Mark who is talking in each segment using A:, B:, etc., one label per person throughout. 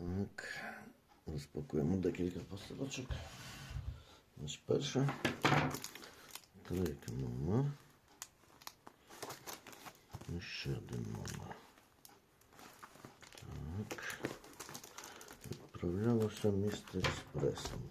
A: Так, розпакуємо декілька посилочок. Значить, перша. Третя номер. І ще один номер. Так. Відправлялося місто експресом.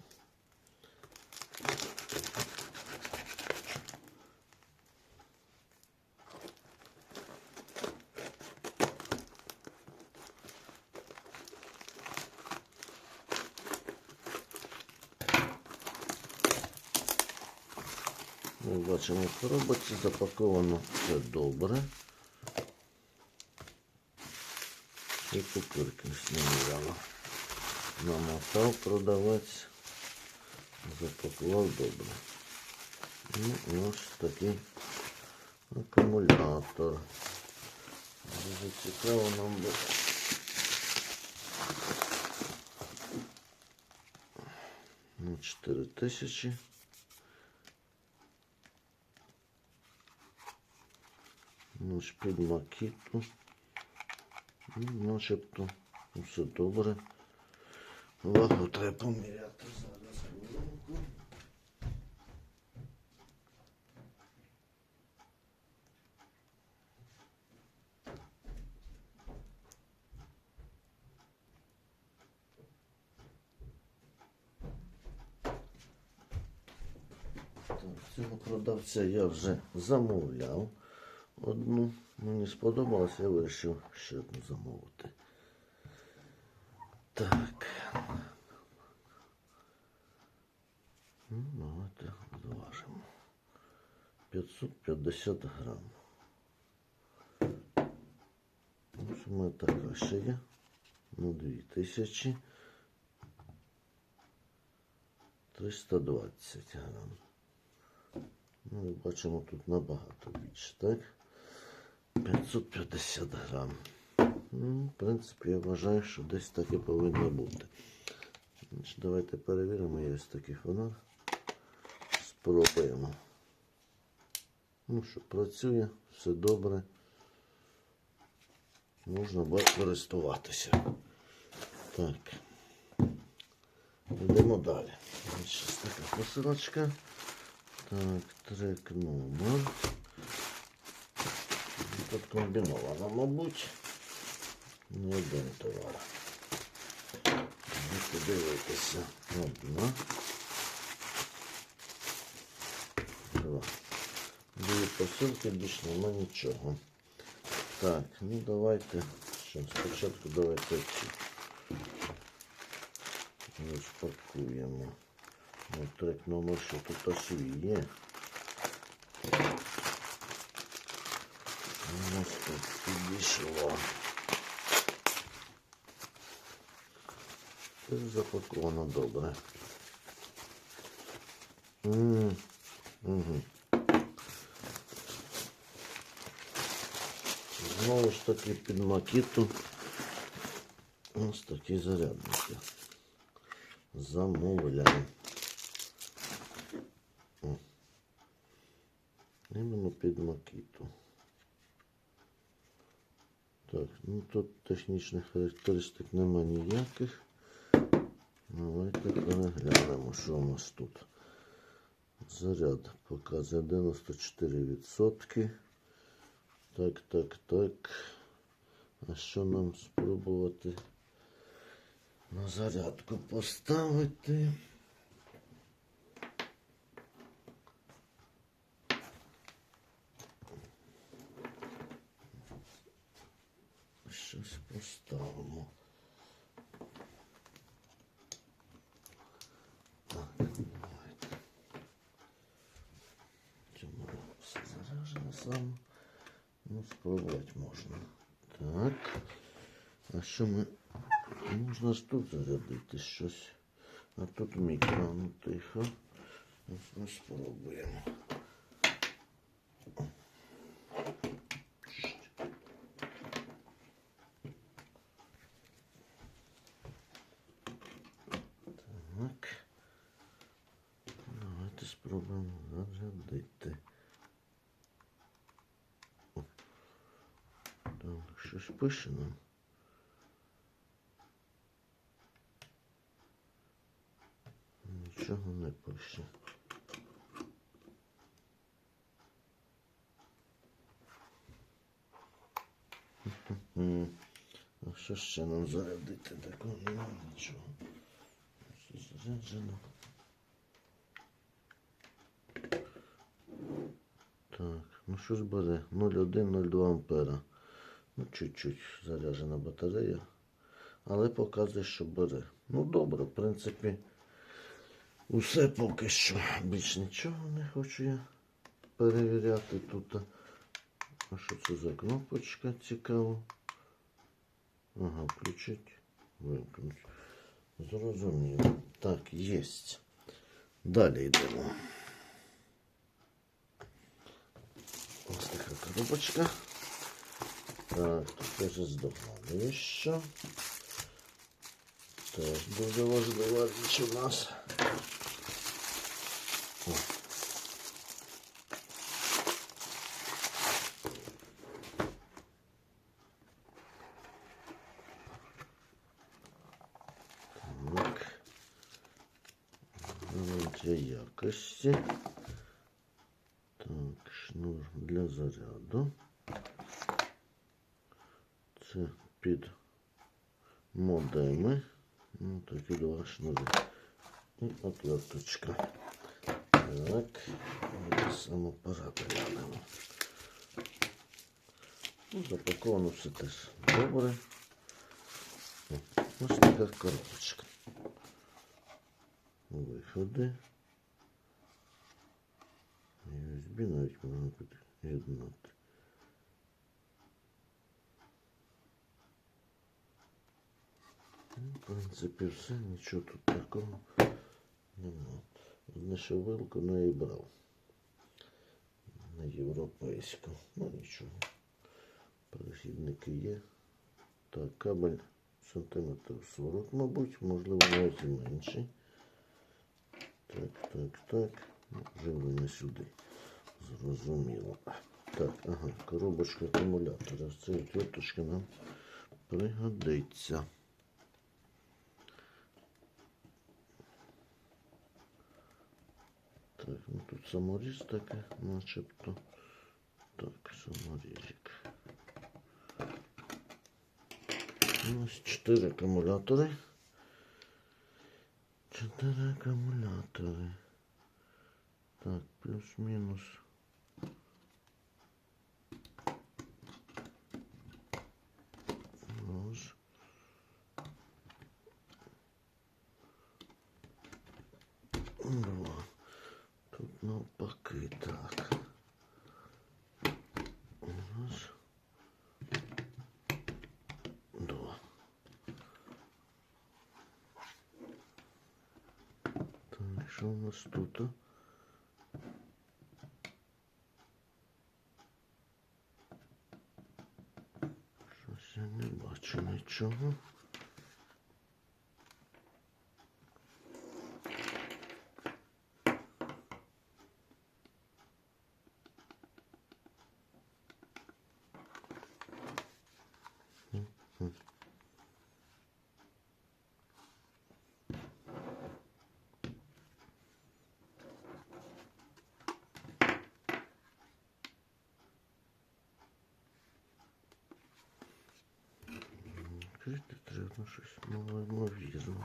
A: Ми бачимо в коробочці запаковано все добре. І купюрки знімало. Намотав продавець, запакував добре. Ну, і ось такий акумулятор. Дуже цікаво нам буде. На 4 тисячі. Ну, ж під макіту. Ну, начебто все добре. Вагу треба поміряти зараз. Так, цього продавця я вже замовляв одну. Мені сподобалось, я вирішив ще одну замовити. Так. Ну, давайте зважимо. 550 грам. Ось у мене така ще є. Ну, 2000. 320 грам. Ну, бачимо тут набагато більше, так? 550 грам. Ну, в принципі, я вважаю, що десь так і повинно бути. Давайте перевіримо, є ось такий фонар. Спробуємо. Ну що, працює, все добре. Можна користуватися. Так. Йдемо далі. Ось така посилочка. Так, трек номер. Тут комбіновано, мабуть. Не один товар. Давайте дивитися. Одна. Два. Дві посилки, більш нема нічого. Так, ну давайте. Що, спочатку давайте розпакуємо. От трек номер, що тут ось є. Нас тут підійшло. Це запаковано добре. М. Знову ж таки під макіту. Ось такі зарядники. Замовляємо. О. Іменно під макіту. Так, ну тут технічних характеристик нема ніяких. Давайте переглянемо, що у нас тут. Заряд показує 94%. Так, так, так. А що нам спробувати на зарядку поставити? Щось поставимо. Так, давайте. Чому все заряджено сам? Ну, спробувати можна. Так. А що ми. Можна ж тут зарядити щось. А тут мікро, ну тихо. Ми спробуємо. Так. Давайте спробуємо зарядити. Так, щось пише нам. Нічого не пише. А що ще нам зарядити? Такого немає нічого. Все заряджено. Так, ну що ж бере? 0,1-0,2 ампера. Ну, чуть-чуть заряджена батарея. Але показує, що бере. Ну добре, в принципі, усе поки що. Більш нічого не хочу я перевіряти тут. А що це за кнопочка цікаво? Ага, включить, вимкнуть. Зрозуміло. Так, єсть. Далі йдемо. Ось така коробочка. Так, тут теж здогадує, що. Теж дуже важлива річ у нас. Якості. Так, шнур для заряду. Це під модеми. Ну, такі два шнури. І отверточка. Так, саме пора глянемо. Ну, запаковано все теж добре. Ось така коробочка. Виходи. USB навіть можна під'єднати. Ну, В принципі, все, нічого тут такого нема. Одне, що вилку не і брав. На європейську. Ну нічого. Перехідники є. Так, кабель сантиметрів 40, мабуть, можливо, навіть менший. Так, так, так. Ну, Живлення сюди. Зрозуміло. Так, ага, коробочка акумулятора. З цієї отверточки нам пригодиться. Так, ну тут саморіз таке, начебто. Так, саморізик. У нас 4 акумулятори. 4 акумулятори. Так, плюс-мінус. Раз. Два. Тут навпаки так. Раз. Два. Так, що у нас тут? Щось я не бачу нічого. Відкрити треба щось малоймовірно.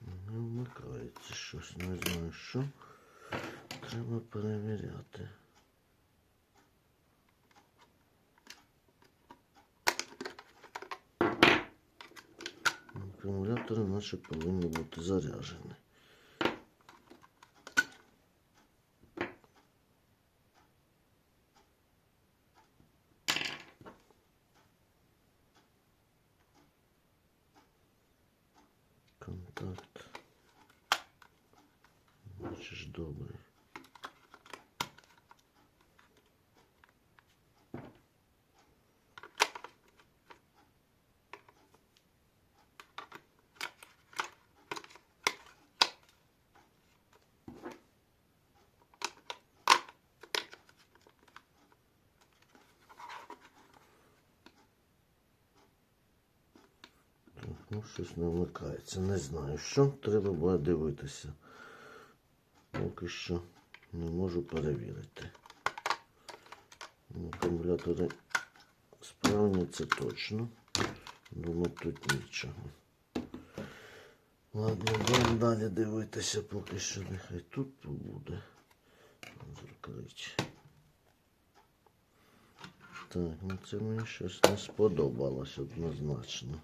A: Не вмикається щось, не знаю що. Треба перевіряти. Акумулятори наші повинні бути заряджені. Контакт. Бачиш добрий. Ну, щось не вмикається. Не знаю що. Треба буде дивитися. Поки що не можу перевірити. Акумулятори справні, це точно. Думаю, тут нічого. Ладно, будемо далі дивитися, поки що нехай тут побуде. Закрить. Так, ну це мені щось не сподобалось однозначно.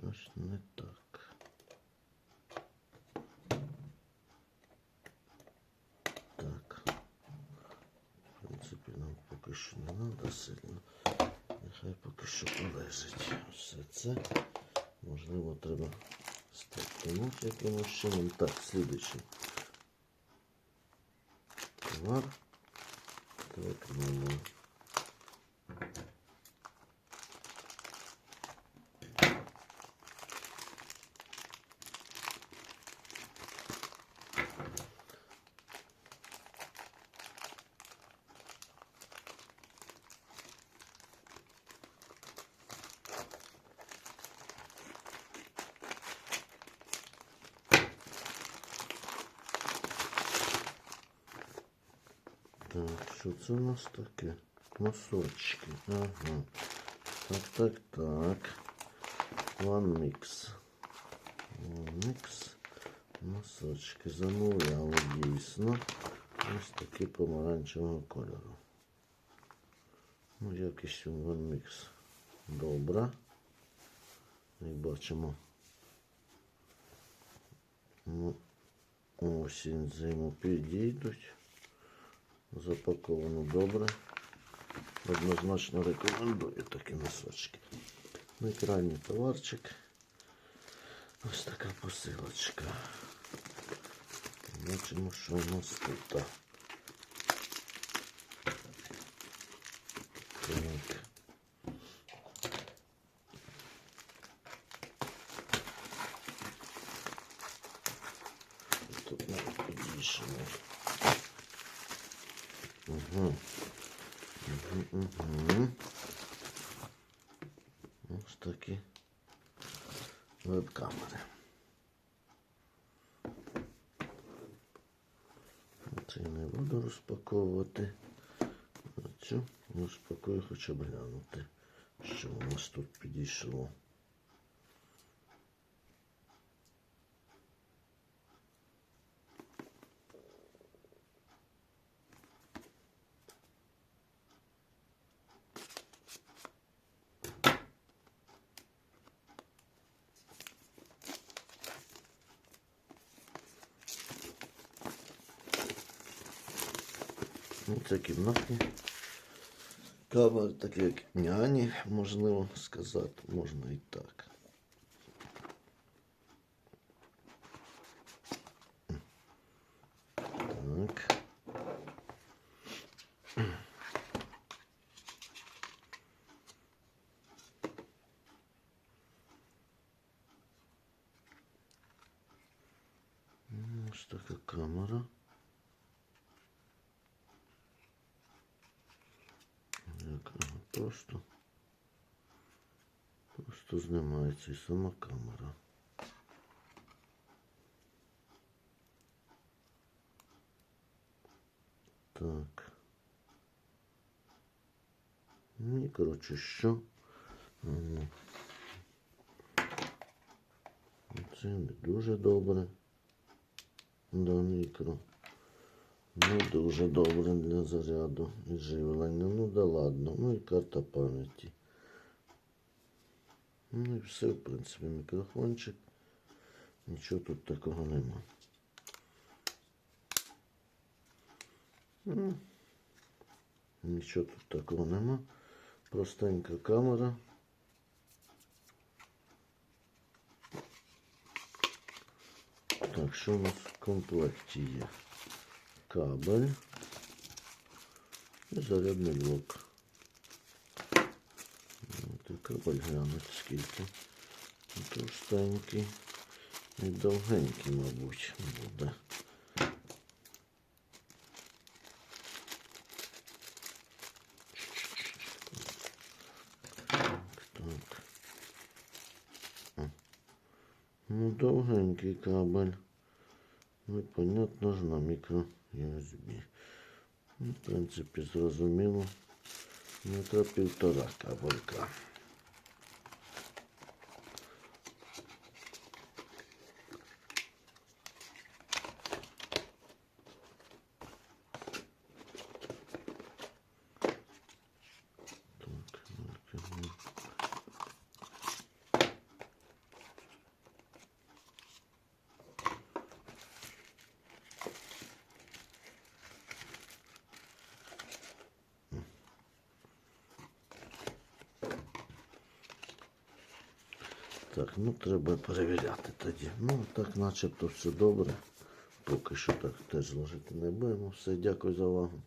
A: Щось не так. Так. В принципі, нам поки що не треба сильно. Нехай поки що полежить. Все це. Можливо, треба стартанути якимось чином. Так, слідуючий. Товар. Так, ну, Так, що це у нас таке? Носочки. Ага. Так, так, так. One mix. One mix. Носочки. Замовляли дійсно. Ось такі помаранчевого кольору. Ну, якість One mix. Добра. Як бачимо. Ну, осінь зиму підійдуть. Запаковано добре. Однозначно рекомендую такі носочки. Крайній товарчик. Ось така посилочка. Бачимо, що у нас тут. Так. Тут навіть підвішено. Угу. Угу, угу. Ось такі веб-камери. Це не буду розпаковувати. Цю розпакую, хоча б глянути, що у нас тут підійшло. Це кімнатні камери, такі як няні, можливо сказати, можна і. Так. Просто, просто знімається і сама камера. Так. Ну і коротше, що? А, ну. Це не дуже добре. До мікро. Не дуже добре для заряду і живлення. Ну да ладно. Ну і карта пам'яті. Ну і все, в принципі, мікрофончик. Нічого тут такого нема. Ну, Нічого тут такого нема. Простенька камера. Так, що у нас в комплекті є? кабель и зарядный блок. вот и кабель глянуть скільки. Товстенький і довгенький, мабуть, буде. Так. Ну, довгенький кабель. ну понятно ж на мікро. USB. Ну, в принципі, зрозуміло. Метра півтора кабелька. Так, ну, Так, ну треба перевіряти тоді. Ну, так начебто все добре. Поки що так теж зложити не будемо. Все, дякую за увагу.